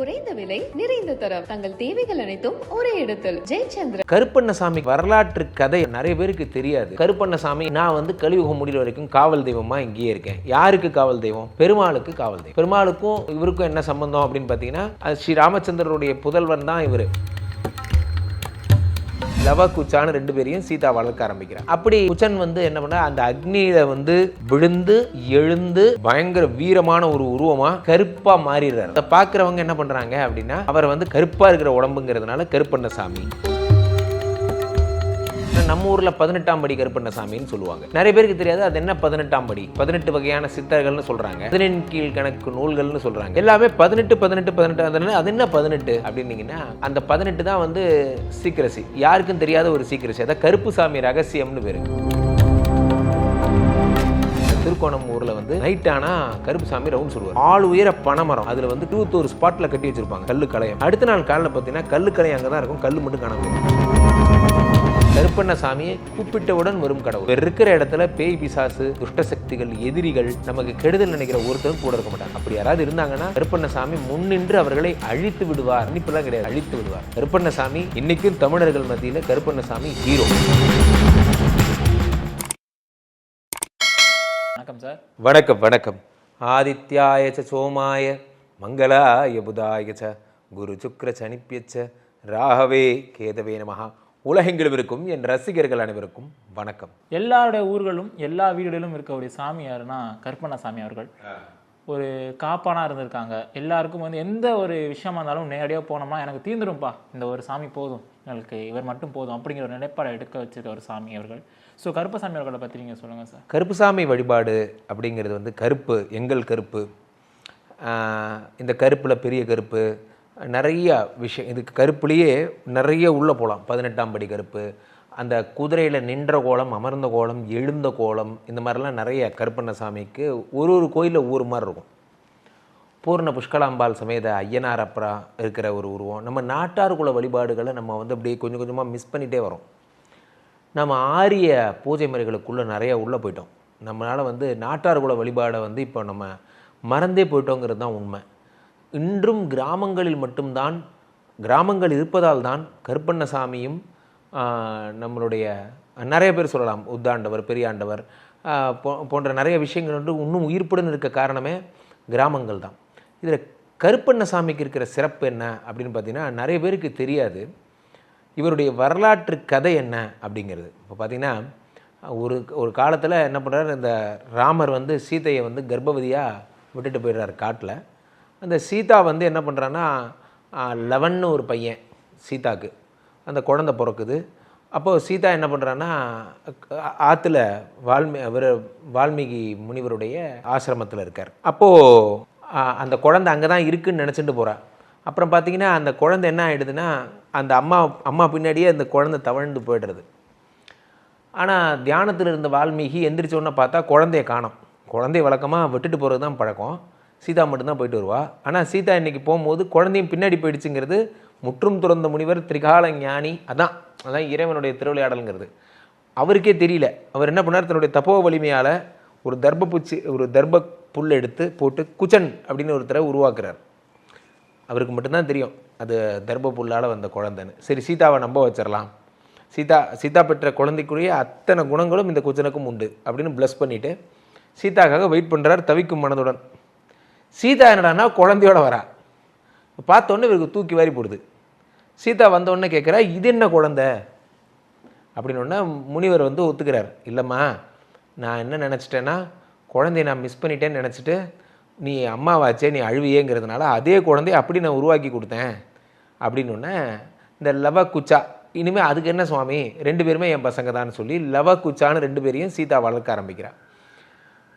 குறைந்த விலை நிறைந்த தரம். தங்கள் தேவைகள் அனைத்தும் ஒரே இடத்தில். ஜெயச்சந்திரன். கருப்பண்ணசாமி வரலாற்று கதை நிறைய பேருக்கு தெரியாது. கருப்பண்ணசாமி நான் வந்து கழிவுகம் முடியல வரைக்கும் காவல் தெய்வமா இங்கேயே இருக்கேன். யாருக்கு காவல் தெய்வம்? பெருமாளுக்கு காவல் தெய்வம். பெருமாளுக்கும் இவருக்கும் என்ன சம்பந்தம் அப்படின்னு பார்த்தீங்கன்னா ஸ்ரீ ராமச்சந்திரருடைய புதல்வன் தான் இவர். லவ குச்சான்னு ரெண்டு பேரையும் சீதா வளர்க்க ஆரம்பிக்கிறான் அப்படி குச்சன் வந்து என்ன பண்ண அந்த அக்னியில வந்து விழுந்து எழுந்து பயங்கர வீரமான ஒரு உருவமா கருப்பா மாறிடுறாரு. அதை பார்க்குறவங்க என்ன பண்றாங்க அப்படின்னா அவர் வந்து கருப்பா இருக்கிற உடம்புங்கிறதுனால கருப்பண்ணசாமி நம்ம ஊர்ல பதினெட்டாம் படி கருப்பண்ணசாமின்னு சொல்லுவாங்க. நிறைய பேருக்கு தெரியாது அது என்ன பதினெட்டாம் படி? பதினெட்டு வகையான சித்தர்கள்னு சொல்றாங்க. பதினெண் கீழ் கணக்கு நூல்கள்னு சொல்றாங்க. எல்லாமே பதினெட்டு பதினெட்டு பதினெட்டு அதனால அது என்ன பதினெட்டு அப்படின்னீங்கன்னா அந்த பதினெட்டு தான் வந்து சீக்கிரசி. யாருக்கும் தெரியாத ஒரு சீக்கிரசி. அதான் கருப்புசாமி ரகசியம்னு பேரு. திருக்கோணம் ஊர்ல வந்து நைட் ஆனா கருப்புசாமி ரவுண்ட் சொல்லுவார். ஆள் உயர பனைமரம் அதுல வந்து இருபத்தோரு ஸ்பாட்ல கட்டி வச்சிருப்பாங்க. கல்லு கலையம் அடுத்த நாள் காலைல பார்த்தீங்கன்னா கல்லு கலையம் அங்கே தான் இருக்கும். கல் மட்டும் காணாம கருப்பண்ணசாமியை கூப்பிட்டவுடன் வரும் கடவுள். இருக்கிற இடத்துல பேய் பிசாசு துஷ்ட சக்திகள் எதிரிகள் நமக்கு கெடுதல் நினைக்கிற ஒருத்தரும் கூட இருக்க மாட்டாங்க. அப்படி யாராவது இருந்தாங்கன்னா கருப்பண்ணசாமி முன்னின்று அவர்களை அழித்து விடுவார். அன்னிப்பெல்லாம் கிடையாது. அழித்து விடுவார். கருப்பண்ணசாமி இன்னைக்கும் தமிழர்கள் மத்தியில் கருப்பண்ணசாமி ஹீரோ. வணக்கம் சார். வணக்கம் வணக்கம். ஆதித்யாய சோமாய மங்களாய புதாய ச குரு சுக்ர சனிப்பியச்ச ராகவே கேதவே நமஹா. உலகெங்கிலும் இருக்கும் என் ரசிகர்கள் அனைவருக்கும் வணக்கம். எல்லாருடைய ஊர்களும் எல்லா வீடுகளிலும் இருக்கக்கூடிய சாமி யாருன்னா கற்பனா சாமி அவர்கள். ஒரு காப்பானா இருந்திருக்காங்க. எல்லாருக்கும் வந்து எந்த ஒரு விஷயமா இருந்தாலும் நேரடியாக போனோம்னா எனக்கு தீர்ந்துரும்ப்பா இந்த ஒரு சாமி போதும். எங்களுக்கு இவர் மட்டும் போதும் அப்படிங்கிற ஒரு நிலைப்பாடை எடுக்க வச்சிருக்க ஒரு சாமி அவர்கள். ஸோ கருப்பசாமி அவர்களை பற்றி நீங்கள் சொல்லுங்கள் சார் கருப்புசாமி வழிபாடு அப்படிங்கிறது வந்து கருப்பு எங்கள் கருப்பு. இந்த கருப்பில் பெரிய கருப்பு நிறைய விஷயம் இதுக்கு கருப்புலேயே நிறைய உள்ளே போகலாம் பதினெட்டாம் படி கருப்பு. அந்த குதிரையில் நின்ற கோலம் அமர்ந்த கோலம் எழுந்த கோலம் இந்த மாதிரிலாம் நிறைய கருப்பண்ணசாமிக்கு ஒரு ஒரு கோயிலில் ஒவ்வொரு மாதிரி இருக்கும். பூர்ண புஷ்கலாம்பாள் சமேத ஐயனார் அப்புறா இருக்கிற ஒரு உருவம். நம்ம நாட்டார் குல வழிபாடுகளை நம்ம வந்து அப்படியே கொஞ்சம் கொஞ்சமாக மிஸ் பண்ணிகிட்டே வரோம். நம்ம ஆரிய பூஜை முறைகளுக்குள்ளே நிறையா உள்ளே போயிட்டோம். நம்மளால் வந்து நாட்டார் குல வழிபாடை வந்து இப்போ நம்ம மறந்தே போயிட்டோங்கிறது தான் உண்மை. இன்றும் கிராமங்களில் மட்டும்தான் கிராமங்கள் இருப்பதால் தான் கருப்பண்ணசாமியும் நம்மளுடைய நிறைய பேர் சொல்லலாம் உத்தாண்டவர் பெரியாண்டவர் போ- போன்ற நிறைய விஷயங்கள் வந்து இன்னும் உயிர்ப்புடன் இருக்க காரணமே கிராமங்கள் தான். இதில் கருப்பண்ணசாமிக்கு இருக்கிற சிறப்பு என்ன அப்படின்னு பார்த்தீங்கன்னா நிறைய பேருக்கு தெரியாது. இவருடைய வரலாற்று கதை என்ன அப்படிங்கிறது. இப்போ பார்த்தீங்கன்னா ஒரு ஒரு காலத்தில் என்ன பண்ணுறாரு இந்த ராமர் வந்து சீதையை வந்து கர்ப்பவதியாக விட்டுட்டு போயிடுறாரு காட்டில். அந்த சீதா வந்து என்ன பண்ணுறான்னா லெவன்னு ஒரு பையன் சீதாக்கு. அந்த குழந்தை பிறக்குது. அப்போது சீதா என்ன பண்ணுறான்னா ஆற்றுல வால்மீ அவர் வால்மீகி முனிவருடைய ஆசிரமத்தில் இருக்கார். அப்போது அந்த குழந்தை அங்கே தான் இருக்குன்னு நினச்சிட்டு போகிறா அப்புறம் பார்த்தீங்கன்னா அந்த குழந்தை என்ன ஆகிடுதுன்னா அந்த அம்மா அம்மா பின்னாடியே அந்த குழந்தை தவழ்ந்து போயிடுறது. ஆனால் தியானத்தில் இருந்த வால்மீகி எந்திரிச்ச உடனே பார்த்தா குழந்தைய காணும். குழந்தைய வழக்கமாக விட்டுட்டு போகிறது தான் பழக்கம். சீதா மட்டும்தான் போயிட்டு வருவா. ஆனால் சீதா இன்னைக்கு போகும்போது குழந்தையும் பின்னாடி போயிடுச்சுங்கிறது முற்றும் துறந்த முனிவர் திரிகால ஞானி. அதான் அதான் இறைவனுடைய திருவிளையாடலுங்கிறது. அவருக்கே தெரியல. அவர் என்ன பண்ணார்? தன்னுடைய தப்போ வலிமையால் ஒரு தர்ப பூச்சி ஒரு தர்ப புல் எடுத்து போட்டு குச்சன் அப்படின்னு ஒருத்தரை உருவாக்குறார். அவருக்கு மட்டும்தான் தெரியும் அது தர்ப புல்லால் வந்த குழந்தைன்னு. சரி சீதாவை நம்ப வச்சிடலாம் சீதா சீதா பெற்ற குழந்தைக்குரிய அத்தனை குணங்களும் இந்த குச்சனுக்கும் உண்டு அப்படின்னு ப்ளஸ் பண்ணிவிட்டு சீதாக்காக வெயிட் பண்ணுறார் தவிக்கும் மனதுடன். சீதா என்னடான்னா குழந்தையோட வரா. பார்த்தோன்னே இவருக்கு தூக்கி வாரி போடுது. சீதா வந்தோடனே கேட்குறா இது என்ன குழந்தை? அப்படின்னு முனிவர் வந்து ஒத்துக்கிறார். இல்லைம்மா நான் என்ன நினச்சிட்டேன்னா குழந்தைய நான் மிஸ் பண்ணிட்டேன்னு நினச்சிட்டு நீ அம்மாவாச்சே நீ அழுவியேங்கிறதுனால அதே குழந்தைய அப்படி நான் உருவாக்கி கொடுத்தேன். அப்படின்னு இந்த லவ குச்சா இனிமேல் அதுக்கு என்ன சுவாமி? ரெண்டு பேருமே என் பசங்க தான் சொல்லி லவ குச்சான்னு ரெண்டு பேரையும் சீதா வளர்க்க ஆரம்பிக்கிறான்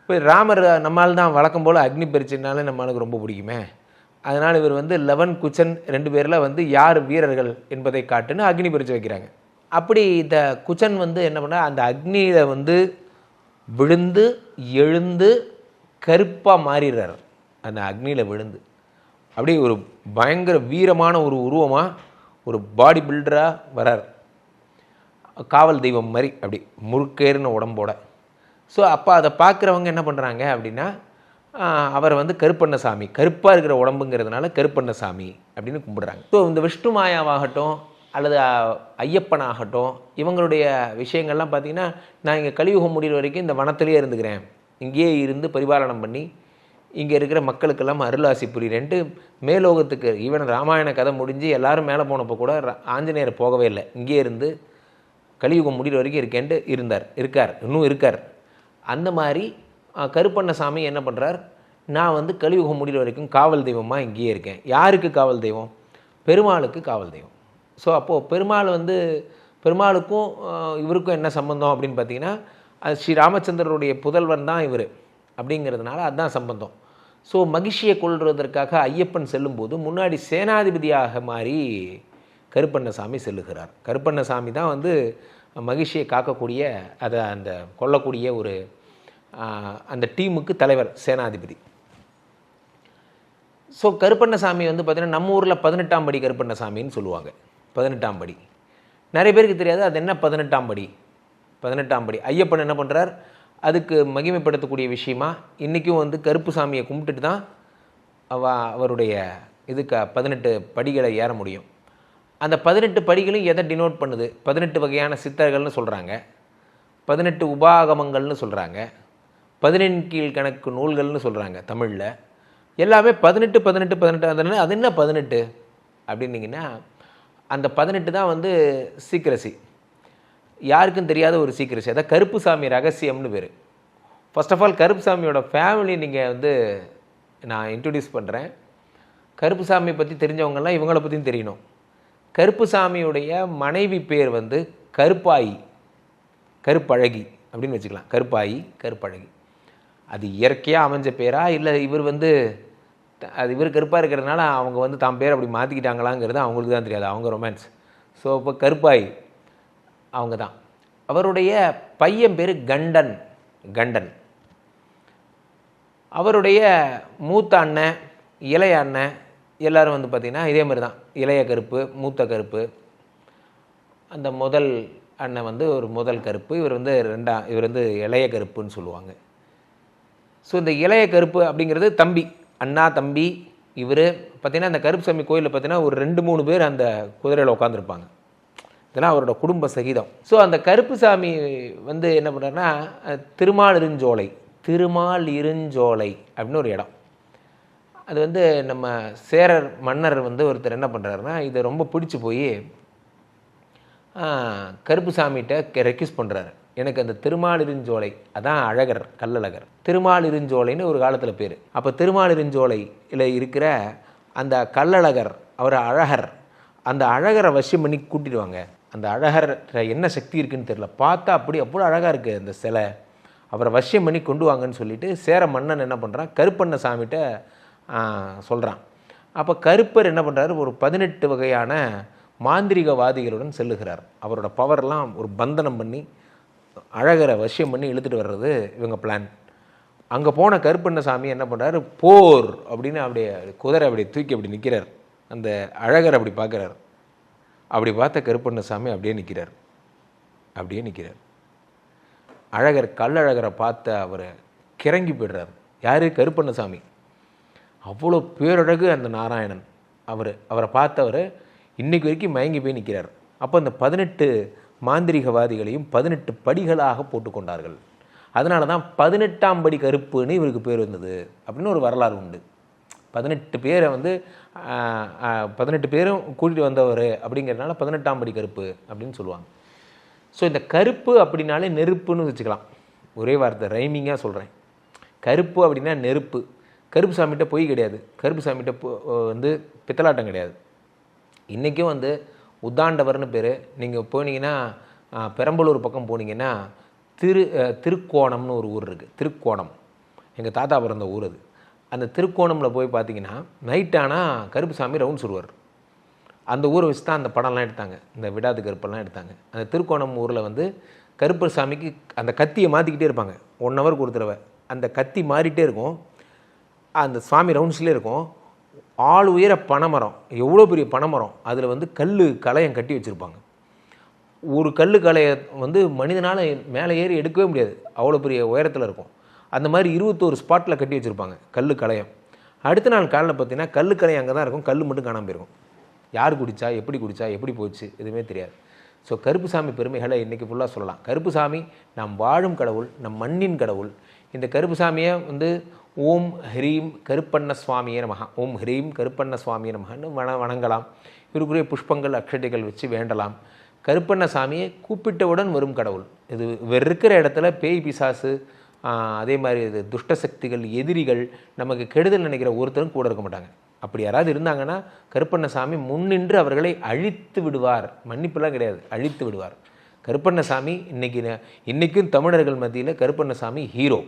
இப்போ ராமர் நம்மால் தான் வழக்கம் போல் அக்னி பரிச்சைனாலே நம்மளுக்கு ரொம்ப பிடிக்குமே. அதனால் இவர் வந்து லெவன் குச்சன் ரெண்டு பேரில் வந்து யார் வீரர்கள் என்பதை காட்டுன்னு அக்னி பரிச்சை வைக்கிறாங்க. அப்படி இந்த குச்சன் வந்து என்ன பண்ணா அந்த அக்னியில் வந்து விழுந்து எழுந்து கருப்பாக மாறிடுறார். அந்த அக்னியில் விழுந்து. அப்படியே ஒரு பயங்கர வீரமான ஒரு உருவமாக ஒரு பாடி பில்டராக வரார். காவல் தெய்வம் மாதிரி அப்படி முறுக்கேறின உடம்போட. ஸோ அப்போ அதை பார்க்குறவங்க என்ன பண்ணுறாங்க அப்படின்னா அவர் அவரை வந்து கருப்பண்ணசாமி கருப்பாக இருக்கிற உடம்புங்கிறதுனால கருப்பண்ணசாமி அப்படின்னு கும்பிடுறாங்க. ஸோ இந்த விஷ்ணு மாயாவாகட்டும் அல்லது ஐயப்பனாகட்டும் இவங்களுடைய விஷயங்கள்லாம் பார்த்தீங்கன்னா நான் இங்கே கலியுகம் முடிகிற வரைக்கும் இந்த வனத்திலேயே இருந்துக்கிறேன். இங்கேயே இருந்து பரிபாலனம் பண்ணி இங்கே இருக்கிற மக்களுக்கெல்லாம் அருளாசி புரியிறேன்ட்டு மேலோகத்துக்கு ஈவன் ராமாயண கதை முடிஞ்சு எல்லாரும் மேலே போனப்போ கூட ஆஞ்சநேயர் போகவே இல்லை. இங்கே இருந்து கலியுகம் முடிகிற வரைக்கும் இருக்கேன்ட்டு இருந்தார் இருக்கார் இன்னும் இருக்கார். அந்த மாதிரி கருப்பண்ணசாமி என்ன பண்ணுறார் நான் வந்து கலியுகம் முடிகிற வரைக்கும் காவல் தெய்வமாக இங்கேயே இருக்கேன். யாருக்கு காவல் தெய்வம்? பெருமாளுக்கு காவல் தெய்வம். ஸோ அப்போது பெருமாள் வந்து பெருமாளுக்கும் இவருக்கும் என்ன சம்பந்தம் அப்படின்னு பார்த்தீங்கன்னா அது ஸ்ரீ ராமச்சந்திரருடைய புதல்வன் தான் இவர். அப்படிங்கிறதுனால அதுதான் சம்பந்தம். ஸோ மகிழ்ச்சியை கொள்வதற்காக ஐயப்பன் செல்லும்போது முன்னாடி சேனாதிபதியாக மாறி கருப்பண்ணசாமி செல்லுகிறார். கருப்பண்ணசாமி தான் வந்து மகிழ்ச்சியை காக்கக்கூடிய அதை அந்த கொல்லக்கூடிய ஒரு அந்த டீமுக்கு தலைவர் சேனாதிபதி. ஸோ கருப்பண்ணசாமி வந்து பார்த்திங்கன்னா நம்ம ஊரில் பதினெட்டாம் படி கருப்பண்ணசாமின்னு சொல்லுவாங்க. பதினெட்டாம் படி. நிறைய பேருக்கு தெரியாது அது என்ன பதினெட்டாம் படி? பதினெட்டாம் படி. ஐயப்பன் என்ன பண்ணுறார் அதுக்கு மகிமைப்படுத்தக்கூடிய விஷயமா இன்றைக்கும் வந்து கருப்பு சாமியை கும்பிட்டுட்டு தான் அவ அவருடைய இதுக்கு பதினெட்டு படிகளை ஏற முடியும். அந்த பதினெட்டு படிகளும் எதை டினோட் பண்ணுது? பதினெட்டு வகையான சித்தர்கள்னு சொல்கிறாங்க பதினெட்டு உபாகமங்கள்னு சொல்கிறாங்க பதினெண் கீழ் கணக்கு நூல்கள்னு சொல்கிறாங்க தமிழில். எல்லாமே பதினெட்டு பதினெட்டு பதினெட்டு. அதனால அது என்ன பதினெட்டு? அப்படின்னீங்கன்னா அந்த பதினெட்டு தான் வந்து சீக்கிரசி. யாருக்கும் தெரியாத ஒரு சீக்கிரசி. அதான் கருப்பு சாமி ரகசியம்னு பேர். ஃபர்ஸ்ட் ஆஃப் ஆல் கருப்பு சாமியோட ஃபேமிலி நீங்கள் வந்து நான் இன்ட்ரடியூஸ் பண்ணுறேன் கருப்பு சாமியை பற்றி தெரிஞ்சவங்கெல்லாம் இவங்கள பற்றியும் தெரியணும். கருப்புசாமியுடைய மனைவி பேர் வந்து கருப்பாயி கருப்பழகி அப்படின்னு வச்சுக்கலாம். கருப்பாயி கருப்பழகி. அது இயற்கையாக அமைஞ்ச பேரா? இல்லை இவர் வந்து அது இவர் கருப்பாக இருக்கிறதுனால அவங்க வந்து தாம் பேர் அப்படி மாற்றிக்கிட்டாங்களாங்கிறது அவங்களுக்கு தான் தெரியாது. அவங்க ரொமான்ஸ். ஸோ இப்போ கருப்பாய் அவங்க தான். அவருடைய பையன் பேர் கண்டன் கண்டன். அவருடைய மூத்த அண்ணன் இளைய அண்ணன் எல்லாரும் வந்து பார்த்திங்கன்னா இதே மாதிரி தான். இளைய கருப்பு மூத்த கருப்பு. அந்த முதல் அண்ணன் வந்து ஒரு முதல் கருப்பு. இவர் வந்து ரெண்டா இவர் வந்து இளைய கருப்புன்னு சொல்லுவாங்க. ஸோ இந்த இளைய கருப்பு அப்படிங்கிறது தம்பி அண்ணா தம்பி இவர். பார்த்தீங்கன்னா அந்த கருப்பு சாமி கோயிலில் பார்த்தீங்கன்னா ஒரு ரெண்டு மூணு பேர் அந்த குதிரையில் உட்காந்துருப்பாங்க இதெல்லாம் அவரோட குடும்ப சகிதம். ஸோ அந்த கருப்பு சாமி வந்து என்ன பண்ணுறாருன்னா திருமால் இருஞ்சோலை திருமால் இருஞ்சோலை அப்படின்னு ஒரு இடம். அது வந்து நம்ம சேரர் மன்னர் வந்து ஒருத்தர் என்ன பண்ணுறாருன்னா இதை ரொம்ப பிடிச்சி போய் கருப்பு சாமிகிட்ட ரெக்யூஸ் பண்ணுறாரு எனக்கு அந்த திருமாலிருஞ்சோலை அதான் அழகர் கல்லழகர் திருமாலிருஞ்சோலைன்னு ஒரு காலத்தில் பேர். அப்போ திருமாலிருஞ்சோலையில் இருக்கிற அந்த கல்லழகர் அவர் அழகர் அந்த அழகரை வசியம் பண்ணி கூட்டிடுவாங்க. அந்த அழகர் என்ன சக்தி இருக்குன்னு தெரியல. பார்த்தா அப்படி அவ்வளோ அழகாக இருக்குது அந்த சிலை. அவரை வசியம் பண்ணி கொண்டு வாங்கன்னு சொல்லிட்டு சேர மன்னன் என்ன பண்ணுறான் கருப்பண்ண சாமிகிட்ட சொல்கிறான் அப்போ கருப்பர் என்ன பண்ணுறாரு ஒரு பதினெட்டு வகையான மாந்திரிகவாதிகளுடன் செல்லுகிறார். அவரோட பவர்லாம் ஒரு பந்தனம் பண்ணி அழகரை வசியம் பண்ணி இழுத்துட்டு வர்றது இவங்க பிளான் அங்கே போன கருப்பண்ணசாமி என்ன பண்ணுறாரு போர் அப்படின்னு அப்படியே குதிரை அப்படி தூக்கி அப்படி நிற்கிறார் அந்த அழகர் அப்படி பார்க்குறாரு. அப்படி பார்த்த கருப்பண்ணசாமி அப்படியே நிற்கிறார் அப்படியே நிற்கிறார் அழகர் கல்லழகரை பார்த்த அவர் கிறங்கி போய்டுறார். யார்? கருப்பண்ணசாமி. அவ்வளோ பேரழகு அந்த நாராயணன். அவர் அவரை பார்த்தவர் இன்னைக்கு வரைக்கும் மயங்கி போய் நிற்கிறார் அப்போ அந்த பதினெட்டு மாந்திரிகவாதிகளையும் பதினெட்டு படிகளாக போட்டுக்கொண்டார்கள். அதனால தான் பதினெட்டாம் படி கருப்புன்னு இவருக்கு பேர் வந்தது அப்படின்னு ஒரு வரலாறு உண்டு. பதினெட்டு பேரை வந்து பதினெட்டு பேரும் கூட்டிகிட்டு வந்தவர் அப்படிங்கிறதுனால பதினெட்டாம் படி கருப்பு அப்படின்னு சொல்லுவாங்க. ஸோ இந்த கருப்பு அப்படின்னாலே நெருப்புன்னு வச்சுக்கலாம். ஒரே வார்த்தை ரைமிங்காக சொல்கிறேன் கருப்பு அப்படின்னா நெருப்பு. கருப்பு சாமிகிட்ட பொய் கிடையாது. கருப்பு சாமிகிட்ட வந்து பித்தலாட்டம் கிடையாது. இன்றைக்கும் வந்து உத்தாண்டவர்னு பேர். நீங்கள் போனீங்கன்னா பெரம்பலூர் பக்கம் போனீங்கன்னா திரு திருக்கோணம்னு ஒரு ஊர் இருக்குது திருக்கோணம். எங்கள் தாத்தா பிறந்த ஊர் அது. அந்த திருக்கோணமில் போய் பார்த்தீங்கன்னா நைட் ஆனால் கருப்பு சாமி ரவுண்ட்ஸ் வருவார் அந்த ஊரை வச்சு தான் அந்த படம்லாம் எடுத்தாங்க. இந்த விடாது கருப்பெல்லாம் எடுத்தாங்க. அந்த திருக்கோணம் ஊரில் வந்து கருப்பர் சாமிக்கு அந்த கத்தியை மாற்றிக்கிட்டே இருப்பாங்க. ஒன் ஹவருக்கு ஒரு தடவை. அந்த கத்தி மாறிட்டே இருக்கும். அந்த சுவாமி ரவுண்ட்ஸ்லேயே இருக்கும். ஆள் உயர பனைமரம் எவ்வளோ பெரிய பனைமரம் அதில் வந்து கல் கலையம் கட்டி வச்சுருப்பாங்க. ஒரு கல் கலையை வந்து மனிதனால் மேலே ஏறி எடுக்கவே முடியாது. அவ்வளோ பெரிய உயரத்தில் இருக்கும். அந்த மாதிரி இருபத்தோரு ஸ்பாட்டில் கட்டி வச்சுருப்பாங்க கல் கலையம் அடுத்த நாள் காலையில் பார்த்தீங்கன்னா கல் கலையம் அங்கே தான் இருக்கும். கல் மட்டும் காணாமல் போயிருக்கும். யார் குடிச்சா எப்படி குடித்தா எப்படி போச்சு எதுவுமே தெரியாது. ஸோ கருப்புசாமி பெருமைகளை இன்றைக்கி ஃபுல்லாக சொல்லலாம். கருப்புசாமி நாம் வாழும் கடவுள் நம் மண்ணின் கடவுள். இந்த கருப்புசாமியை வந்து ஓம் ஹ்ரீம் கருப்பண்ண சுவாமியே நமகா ஓம் ஹ்ரீம் கருப்பண்ண சுவாமியே நமகன்னு வண வணங்கலாம். இவருக்குரிய புஷ்பங்கள் அக்ஷதைகள் வச்சு வேண்டலாம். கருப்பண்ண சாமியை கூப்பிட்டவுடன் வரும் கடவுள். இது இவர் இருக்கிற இடத்துல பேய் பிசாசு அதே மாதிரி இது துஷ்ட சக்திகள் எதிரிகள் நமக்கு கெடுதல் நினைக்கிற ஒருத்தரும் கூட இருக்க மாட்டாங்க. அப்படி யாராவது இருந்தாங்கன்னா கருப்பண்ணசாமி முன்னின்று அவர்களை அழித்து விடுவார். மன்னிப்புலாம் கிடையாது. அழித்து விடுவார். கருப்பண்ணசாமி இன்னைக்கு இன்றைக்கும் தமிழர்கள் மத்தியில் கருப்பண்ணசாமி ஹீரோ.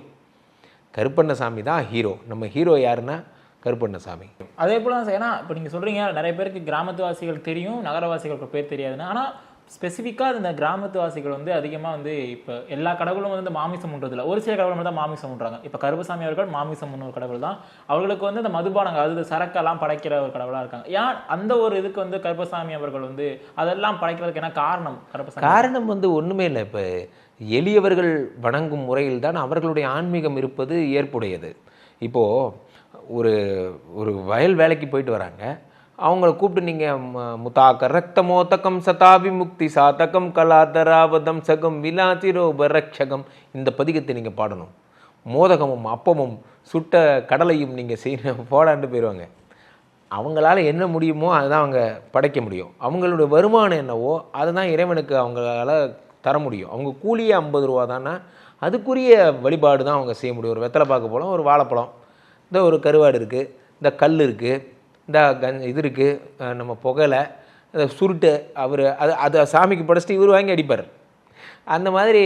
கருப்பண்ணசாமி தான் ஹீரோ நம்ம ஹீரோ யாருன்னா கருப்பண்ணசாமி. அதே போல தான் ஏன்னா இப்போ நீங்கள் சொல்கிறீங்க நிறைய பேருக்கு கிராமத்துவாசிகள் தெரியும் நகரவாசிகளுக்கு பேர் தெரியாதுன்னு. ஆனால் ஸ்பெசிஃபிக்காக இந்த கிராமத்துவாசிகள் வந்து அதிகமாக வந்து இப்போ எல்லா கடவுளும் வந்து மாமிசம் உண்றதில்ல. ஒரு சில கடவுள் மட்டும் தான் மாமிசம் உண்றாங்க. இப்போ கருப்பசாமி அவர்கள் மாமிசம் உண்ண ஒரு கடவுள் தான். அவர்களுக்கு வந்து இந்த மதுபானங்கள் அதாவது சரக்கெல்லாம் படைக்கிற ஒரு கடவுளாக இருக்காங்க. ஏன் அந்த ஒரு இதுக்கு வந்து கருப்பசாமி அவர்கள் வந்து அதெல்லாம் படைக்கிறதுக்கு என்ன காரணம் கருப்பசாமி? காரணம் வந்து ஒன்றுமே இல்லை. இப்போ எளியவர்கள் வணங்கும் முறையில் தான் அவர்களுடைய ஆன்மீகம் இருப்பது ஏற்புடையது. இப்போது ஒரு ஒரு வயல் வேலைக்கு போயிட்டு வராங்க. அவங்கள கூப்பிட்டு நீங்கள் முத்தாக்க ரக்த மோத்தகம் சதாபி முக்தி சாத்தகம் கலாதராவதம் சகம் விலாதிரோப ரக்ஷகம். இந்த பதிகத்தை நீங்கள் பாடணும். மோதகமும் அப்பமும் சுட்ட கடலையும் நீங்கள் செய்யணும் போடாண்டு போயிடுவாங்க அவங்களால என்ன முடியுமோ அதுதான் அவங்க படைக்க முடியும். அவங்களுடைய வருமானம் என்னவோ அதை தான் இறைவனுக்கு அவங்களால தர முடியும் அவங்க கூலியே ஐம்பது ரூபா தானே? அதுக்குரிய வழிபாடு தான் அவங்க செய்ய முடியும். ஒரு வெத்தலை பார்க்க போகலாம் ஒரு வாழைப்பழம். இந்த ஒரு கருவாடு இருக்குது இந்த கல் இருக்குது இந்த கஞ் இது இருக்குது நம்ம புகலை இந்த சுருட்டு அவர் அது அதை சாமிக்கு படைச்சிட்டு இவர் வாங்கி அடிப்பார். அந்த மாதிரி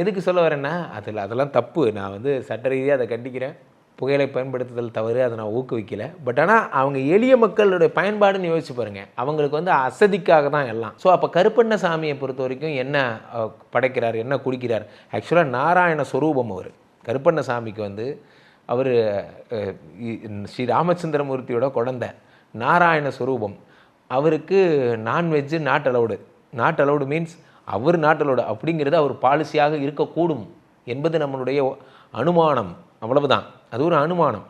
எதுக்கு சொல்ல வரேன்னா அதில் அதெல்லாம் தப்பு. நான் வந்து சட்ட ரீதியாக அதை கண்டிக்கிறேன். புகையிலை பயன்படுத்துதல் தவறு அதை நான் ஊக்குவிக்கல. பட் ஆனால் அவங்க எளிய மக்களுடைய பயன்பாடுன்னு யோசிச்சு பாருங்க. அவங்களுக்கு வந்து அசதிக்காக தான் எல்லாம். ஸோ அப்போ கருப்பண்ண சாமியை பொறுத்த வரைக்கும் என்ன படைக்கிறார் என்ன குடிக்கிறார்? ஆக்சுவலாக நாராயண ஸ்வரூபம் அவர். கருப்பண்ண சாமிக்கு வந்து அவர் ஸ்ரீ ராமச்சந்திரமூர்த்தியோட குழந்த. நாராயண ஸ்வரூபம் அவருக்கு non veg not allowed not allowed means our not allowed அப்படிங்கிறது அவர் பாலிசியாக இருக்கக்கூடும் என்பது நம்மளுடைய அனுமானம். அவ்வளவுதான். அது ஒரு அனுமானம்.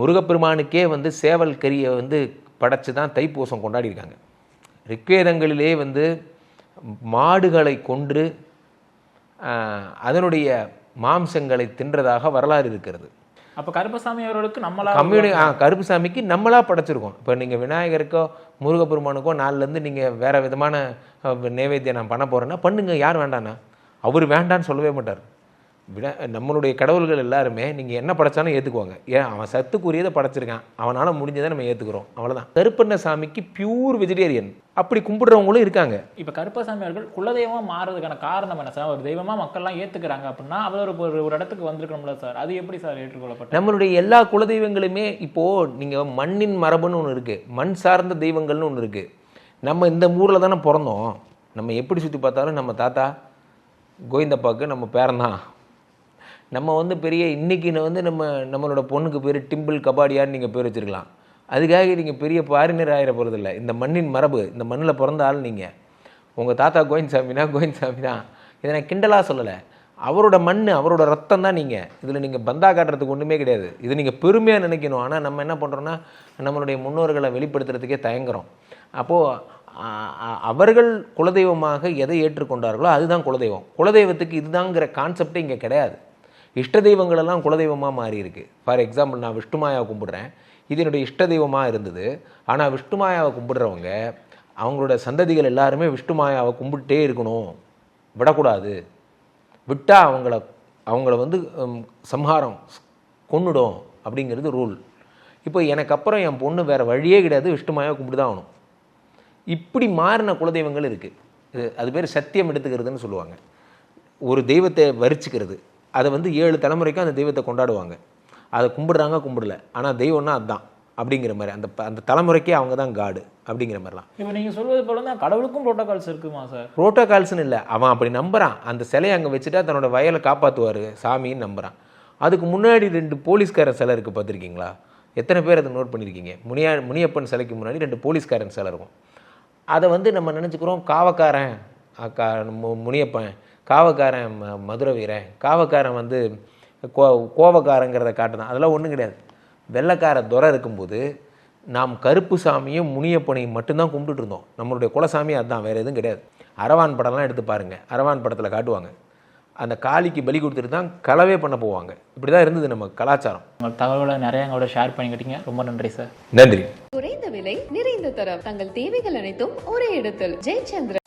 முருகப்பெருமானுக்கே வந்து சேவல் கறியை வந்து படைச்சு தான் தைப்பூசம் கொண்டாடியிருக்காங்க. ரிக்வேதங்களிலே வந்து மாடுகளை கொன்று அதனுடைய மாம்சங்களை தின்றதாக வரலாறு இருக்கிறது. அப்போ கருப்பசாமி அவர்களுக்கு நம்மளா கம்யூனி கருப்புசாமிக்கு நம்மளா படைச்சிருக்கோம். இப்போ நீங்கள் விநாயகருக்கோ முருகப்பெருமானுக்கோ நாலுலேருந்து நீங்கள் வேறு விதமான நைவேத்தியம் நான் பண்ண போகிறேன்னா பண்ணுங்க. யார் வேண்டாண்ணா அவர் வேண்டான்னு சொல்லவே மாட்டார். வினா நம்மளுடைய கடவுள்கள் எல்லாருமே நீங்கள் என்ன படைச்சாலும் ஏற்றுக்குவாங்க ஏன்? அவன் சத்துக்குரியதை படைச்சிருக்கான். அவனால் முடிஞ்சதை நம்ம ஏற்றுக்கிறோம் அவ்வளோதான் கருப்பண்ண சாமிக்கு பியூர் வெஜிடேரியன் அப்படி கும்பிடுறவங்களும் இருக்காங்க. இப்போ கருப்பசாமி அவர்கள் குலதெய்வமா மாறுறதுக்கான காரணம் என்ன சார்? ஒரு தெய்வமா மக்கள்லாம் ஏத்துக்கிறாங்க அப்படின்னா அவர் ஒரு ஒரு இடத்துக்கு வந்திருக்கணும்ல சார்? அது எப்படி சார் ஏற்றுக்கொள்ளப்பட்ட நம்மளுடைய எல்லா குலதெய்வங்களுமே இப்போது நீங்கள் மண்ணின் மரபுன்னு ஒன்று இருக்குது மண் சார்ந்த தெய்வங்கள்னு ஒன்று இருக்குது நம்ம இந்த ஊரில் தானே பிறந்தோம். நம்ம எப்படி சுற்றி பார்த்தாலும் நம்ம தாத்தா கோவிந்தப்பாவுக்கு நம்ம பேரன்தான். நம்ம வந்து பெரிய இன்னைக்கு வந்து நம்ம நம்மளோட பொண்ணுக்கு பேர் டிம்பிள் கபாடியான்னு நீங்கள் பேர் வச்சிருக்கலாம். அதுக்காக நீங்கள் பெரிய பாரினர் ஆகிற போகிறதில்ல இந்த மண்ணின் மரபு இந்த மண்ணில் பிறந்த ஆள் நீங்கள் உங்கள் தாத்தா கோவிந்தசாமினா கோயின்சாமி தான். இதை நான் கிண்டலாக சொல்லலை. அவரோட மண் அவரோட ரத்தம் தான் நீங்கள் இதில் நீங்கள் பந்தா காட்டுறதுக்கு ஒன்றுமே கிடையாது. இது நீங்கள் பெருமையாக நினைக்கணும். ஆனால் நம்ம என்ன பண்ணுறோன்னா நம்மளுடைய முன்னோர்களை வெளிப்படுத்துறதுக்கே தயங்குறோம். அப்போது அவர்கள் குலதெய்வமாக எதை ஏற்றுக்கொண்டார்களோ அதுதான் குலதெய்வம். குலதெய்வத்துக்கு இதுதாங்கிற கான்செப்டே இங்கே கிடையாது. இஷ்ட தெய்வங்களெல்லாம் குலதெய்வமாக மாறி இருக்கு ஃபார் எக்ஸாம்பிள் நான் விஷ்ணுமாயாவை கும்பிடுறேன். இது என்னுடைய இஷ்ட தெய்வமாக இருந்தது. ஆனால் விஷ்ணுமாயாவை கும்பிடுறவங்க அவங்களோட சந்ததிகள் எல்லாருமே விஷ்ணுமாயாவை கும்பிட்டே இருக்கணும். விடக்கூடாது. விட்டால் அவங்கள அவங்கள வந்து சம்ஹாரம் கொன்னுடும் அப்படிங்கிறது ரூல். இப்போ எனக்கு அப்புறம் என் பொண்ணு வேறு வழியே கிடையாது. விஷ்ணுமாயாவை கும்பிட்டு தான் ஆகணும். இப்படி மாறின குலதெய்வங்கள் இருக்குது அது பேர் சத்தியம் எடுத்துக்கிறதுன்னு சொல்லுவாங்க. ஒரு தெய்வத்தை வரிச்சிக்கிறது. அதை வந்து ஏழு தலைமுறைக்கும் அந்த தெய்வத்தை கொண்டாடுவாங்க. அதை கும்பிடுறாங்க கும்பிடல. ஆனால் தெய்வம்னா அதுதான் அப்படிங்கிற மாதிரி. அந்த அந்த தலைமுறைக்கே அவங்க தான் காடு அப்படிங்கிற மாதிரிலாம். இப்போ நீங்க சொல்வது போல தான் கடவுளுக்கும் புரோட்டோகால்ஸ் இருக்குமா சார் புரோட்டோகால்ஸ்னு இல்லை. அவன் அப்படி நம்புறான். அந்த சிலையை அங்கே வச்சுட்டா தன்னோட வயலை காப்பாற்றுவார் சாமின்னு நம்புறான். அதுக்கு முன்னாடி ரெண்டு போலீஸ்காரன் சிலை இருக்குது பார்த்துருக்கீங்களா? எத்தனை பேர் அதை நோட் பண்ணியிருக்கீங்க முனியா முனியப்பன் சிலைக்கு முன்னாடி ரெண்டு போலீஸ்காரன் சிலை இருக்கும். அதை வந்து நம்ம நினச்சிக்கிறோம் காவக்காரன் அக்கா மு- முனியப்பன் காவக்காரன் மதுரை வீரன். காவக்காரன் வந்து கோ கோபக்காரங்கிறத காட்டுதான். அதெல்லாம் ஒன்றும் கிடையாது. வெள்ளைக்கார துறை இருக்கும்போது நாம் கருப்பு சாமியும் முனியப்பனையும் மட்டும்தான் கும்பிட்டுட்டு இருந்தோம். நம்மளுடைய குலசாமி அதுதான் வேறு எதுவும் கிடையாது. அரவான் படம்லாம் எடுத்து பாருங்கள் அரவான் படத்தில் காட்டுவாங்க. அந்த காளிக்கு பலி கொடுத்துட்டு தான் கலவே பண்ண போவாங்க. இப்படி தான் இருந்தது நம்ம கலாச்சாரம். உங்கள் தகவலை நிறைய எங்களோட ஷேர் பண்ணிக்கிட்டீங்க. ரொம்ப நன்றி சார் நன்றி. குறைந்த விலை நிறைந்த தரம். தங்கள் தேவைகள் அனைத்தும் ஒரே இடத்தில். ஜெயச்சந்திரன்.